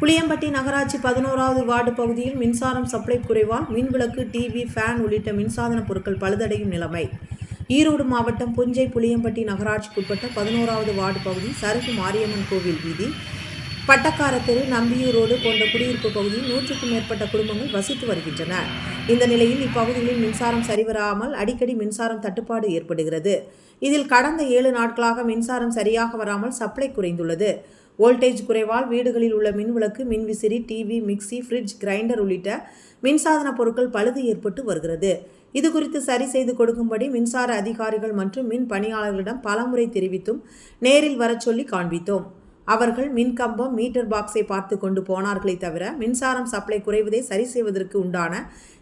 புளியம்பட்டி நகராட்சி பதினோராவது வார்டு பகுதியில் மின்சாரம் சப்ளை குறைவால் மின்விளக்கு டிவி ஃபேன் உள்ளிட்ட மின்சாதன பொருட்கள் பழுதடையும் நிலைமை. ஈரோடு மாவட்டம் புஞ்சை புளியம்பட்டி நகராட்சிக்குட்பட்ட பதினோராவது வார்டு பகுதி சருகு மாரியம்மன் கோவில் வீதி பட்டக்காரத்தெரு தெரு போன்ற குடியிருப்பு பகுதியில் நூற்றுக்கும் மேற்பட்ட குடும்பங்கள் வசித்து வருகின்றன. இந்த நிலையில் இப்பகுதிகளில் மின்சாரம் சரிவராமல் அடிக்கடி மின்சாரம் தட்டுப்பாடு ஏற்படுகிறது. இதில் கடந்த ஏழு நாட்களாக மின்சாரம் சரியாக வராமல் சப்ளை குறைந்துள்ளது. வோல்டேஜ் குறைவால் வீடுகளில் உள்ள மின்விளக்கு மின்விசிறி டிவி மிக்சி ஃப்ரிட்ஜ் கிரைண்டர் உள்ளிட்ட மின்சாதன பொருட்கள் பழுது ஏற்பட்டு வருகிறது. இது குறித்து சரி செய்து கொடுக்கும்படி மின்சார அதிகாரிகள் மற்றும் மின் பணியாளர்களிடம் பலமுறை தெரிவித்தும் நேரில் வரச் சொல்லி காண்பித்தோம். அவர்கள் மின்கம்பம் மீட்டர் பாக்ஸை பார்த்து கொண்டு போனார்களே தவிர மின்சாரம் சப்ளை குறைவதை சரி செய்வதற்கு உண்டான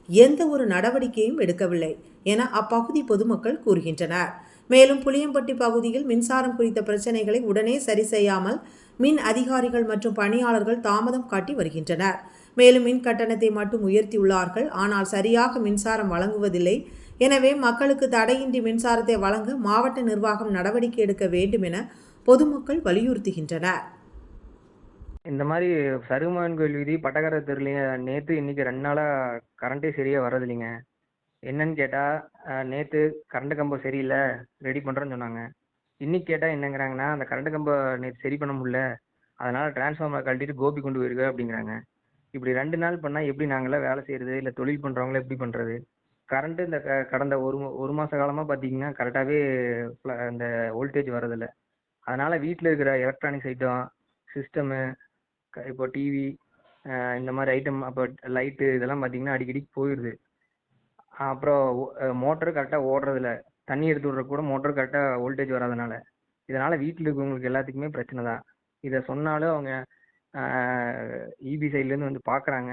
எந்த ஒரு நடவடிக்கையும் எடுக்கவில்லை என அப்பகுதி பொதுமக்கள் கூறுகின்றனர். மேலும் புளியம்பட்டி பகுதியில் மின்சாரம் குறித்த பிரச்சனைகளை உடனே சரி செய்யாமல் மின் அதிகாரிகள் மற்றும் பணியாளர்கள் தாமதம் காட்டி வருகின்றனர். மேலும் மின் கட்டணத்தை மட்டும் உயர்த்தியுள்ளார்கள். ஆனால் சரியாக மின்சாரம் வழங்குவதில்லை. எனவே மக்களுக்கு தடையின்றி மின்சாரத்தை வழங்க மாவட்ட நிர்வாகம் நடவடிக்கை எடுக்க வேண்டும் என பொதுமக்கள் வலியுறுத்துகின்றனர். இந்த மாதிரி சருகுமான் கோயில் வீதி பட்டக்கார தெருலையும் நேற்று இன்னைக்கு ரெண்டு நாளாக கரண்ட்டே சரியாக வர்றதில்லைங்க. என்னன்னு கேட்டால் நேற்று கரண்ட் கம்பம் சரியில்லை ரெடி பண்ணுறேன்னு சொன்னாங்க. இன்னைக்கு கேட்டால் என்னங்கிறாங்கன்னா அந்த கரண்ட் கம்பம் நேற்று சரி பண்ண முடியல அதனால் டிரான்ஸ்ஃபார்மர் கழட்டிட்டு கோபி கொண்டு போயிருக்கு அப்படிங்கிறாங்க. இப்படி ரெண்டு நாள் பண்ணால் எப்படி நாங்களாம் வேலை செய்கிறது இல்லை தொழில் பண்ணுறவங்கள எப்படி பண்ணுறது கரண்ட்டு இந்த க கடந்த ஒரு மா- ஒரு மாத காலமாக பார்த்தீங்கன்னா கரெக்டாகவே இந்த வோல்டேஜ் வரதில்லை அதனால் வீட்டில் இருக்கிற எலக்ட்ரானிக்ஸ் ஐட்டம் சிஸ்டமு இப்போ டிவி இந்த மாதிரி ஐட்டம் அப்போ லைட்டு இதெல்லாம் பார்த்தீங்கன்னா அடிக்கடி போயிடுது அப்புறம் மோட்டரு கரெக்டாக ஓடுறதில்ல. தண்ணி எடுத்து விட்ற கூட மோட்டர் கரெக்டாக வோல்டேஜ் வராதனால. இதனால் வீட்டில் இருக்கிறவங்களுக்கு எல்லாத்துக்குமே பிரச்சனை தான். இதை சொன்னாலும் அவங்க இபி சைட்லேருந்து வந்து பார்க்குறாங்க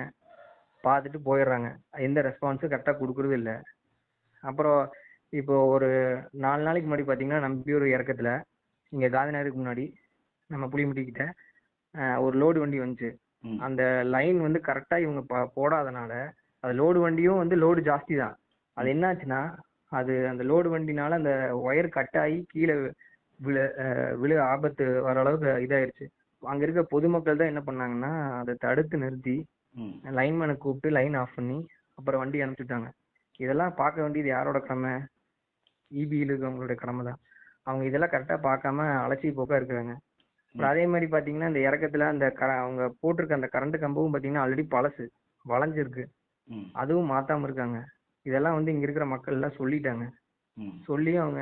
பார்த்துட்டு போயிடுறாங்க. எந்த ரெஸ்பான்ஸும் கரெக்டாக கொடுக்குறது இல்லை. அப்புறம் இப்போ ஒரு நாலு நாளைக்கு முன்னாடி பார்த்தீங்கன்னா நம்பியூர் இறக்கத்தில் இங்கே காந்திநகருக்கு முன்னாடி நம்ம புளியம்பட்டி கிட்ட ஆஹ் ஒரு லோடு வண்டி வந்துச்சு. அந்த லைன் வந்து கரெக்டாக இவங்க போடாதனால அது லோடு வண்டியும் வந்து லோடு ஜாஸ்தி தான். அது என்னாச்சுன்னா அது அந்த லோடு வண்டினால அந்த ஒயர் கட் ஆகி கீழே விழ விழ ஆபத்து வர அளவுக்கு இதாயிருச்சு. அங்கே இருக்க பொதுமக்கள் தான் என்ன பண்ணாங்கன்னா அதை தடுத்து நிறுத்தி. லைன்மேனை கூப்பிட்டு லைன் ஆஃப் பண்ணி அப்புறம் வண்டி அனுப்பிச்சுட்டாங்க. இதெல்லாம் பார்க்க வேண்டியது யாரோட கடமை? இபியில் இருக்கவங்களோட கடமை தான். அவங்க இதெல்லாம் கரெக்டாக பார்க்காம அலட்சிய போக்கா இருக்கிறாங்க. அப்புறம் அதே மாதிரி பார்த்தீங்கன்னா இந்த இறக்கத்தில் அந்த க அவங்க போட்டிருக்க அந்த கரண்ட் கம்பமும் பார்த்தீங்கன்னா ஆல்ரெடி பழசு வளைஞ்சிருக்கு. அதுவும் மாத்தாம இருக்காங்க. இதெல்லாம் வந்து இங்க இருக்கிற மக்கள் எல்லாம் சொல்லிட்டாங்க. சொல்லி அவங்க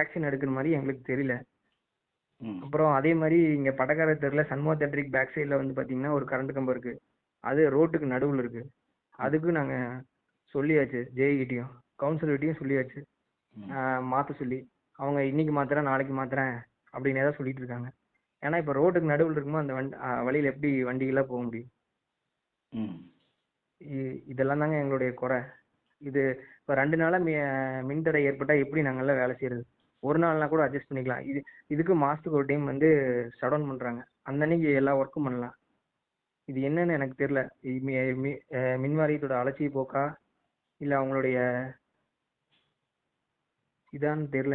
ஆக்ஷன் எடுக்கிற மாதிரி எங்களுக்கு தெரியல. அப்புறம் அதே மாதிரி இங்க பட்டக்கார தெருல சண்முக தேட்டரிக் பேக் சைடில் வந்து பாத்தீங்கன்னா ஒரு கரண்ட் கம்பம் இருக்கு. அது ரோட்டுக்கு நடுவில் இருக்கு. அதுக்கும் நாங்க சொல்லியாச்சு ஜேஇகிட்டையும் கவுன்சிலர்கிட்டையும் சொல்லியாச்சு. ம். ஆஹ் மாத்த சொல்லி. அவங்க இன்னைக்கு மாத்துறேன் நாளைக்கு மாத்துறேன் அப்படின்னு ஏதாவது சொல்லிட்டு இருக்காங்க. ஏன்னா இப்போ ரோட்டுக்கு நடுவில் இருக்கும்போது அந்த வண்டி வழியில் எப்படி வண்டிகளாக போக முடியும்? இதெல்லாம் தாங்க எங்களுடைய குறை. இது இப்போ ரெண்டு நாளாக மி மின்தடை ஏற்பட்டால் எப்படி நாங்கள்லாம் வேலை செய்கிறது ஒரு நாள்னா கூட அட்ஜஸ்ட் பண்ணிக்கலாம். இது இதுக்கு மாதத்துக்கு ஒரு டைம் வந்து ஷட் டவுன் பண்ணுறாங்க அந்த அன்னைக்கு எல்லா ஒர்க்கும் பண்ணலாம். இது என்னன்னு எனக்கு தெரில மின் வாரியத்தோட அலட்சிய போக்கா? இல்லை அவங்களுடைய இதான்னு தெரில